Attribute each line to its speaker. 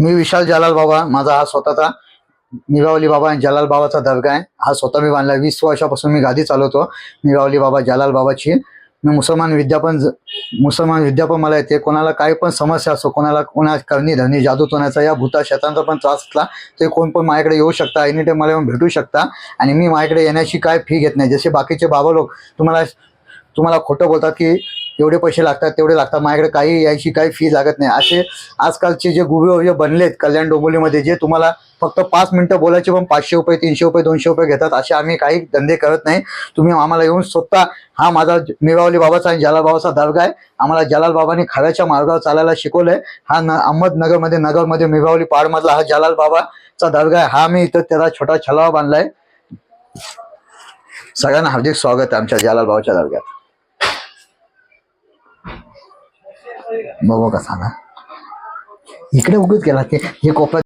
Speaker 1: मी विशाल जलाल बाबा माझा हा स्वतःचा मिरावली बाबा आणि जलाल बाबाचा दर्गा आहे. हा स्वतः मी बांधला वीस वर्षापासून मी गादी चालवतो. मिरावली बाबा जलाल बाबाची. मी मुसलमान विद्यापन ज- मुसलमान विद्यापन मला येते. कोणाला काही पण समस्या असो कोणाला कोणा करणी धरणी जादू तोण्याचा या भूता शेतांचा पण त्रास असला ते कोण पण माझ्याकडे येऊ शकता एनी टाईम मला येऊन भेटू शकता. आणि मी माझ्याकडे येण्याची काय फी घेत नाही. जसे बाकीचे बाबा लोक तुम्हाला तुम्हाला खोटं बोलतात की एवढे पैसे लागतात तेवढे लागतात. माझ्याकडे काही यायची काही फी लागत नाही. असे आजकालचे जे गुबे जे बनलेत कल्याण डोंबिवलीमध्ये जे तुम्हाला फक्त पाच मिनिटं बोलायचे पण पाचशे रुपये तीनशे रुपये दोनशे रुपये घेतात असे आम्ही काही धंदे करत नाही. तुम्ही आम्हाला येऊन स्वतः हा माझा मिरावली बाबाचा आणि जलाल बाबाचा दर्गा आहे. आम्हाला जलाल बाबांनी खऱ्याच्या मार्गावर चालायला शिकवलंय. हा न अहमदनगरमध्ये नगरमध्ये मिरावली पाडमधला हा जलाल बाबाचा दर्गा आहे. हा मी इथं त्याला छोटा छलावा बांधलाय. सगळ्यांना हार्दिक स्वागत आहे आमच्या जलाल बाबाच्या दर्ग्यात. बघू का सांगा. इकडे उगीच गेला ते हे कोपऱ्यात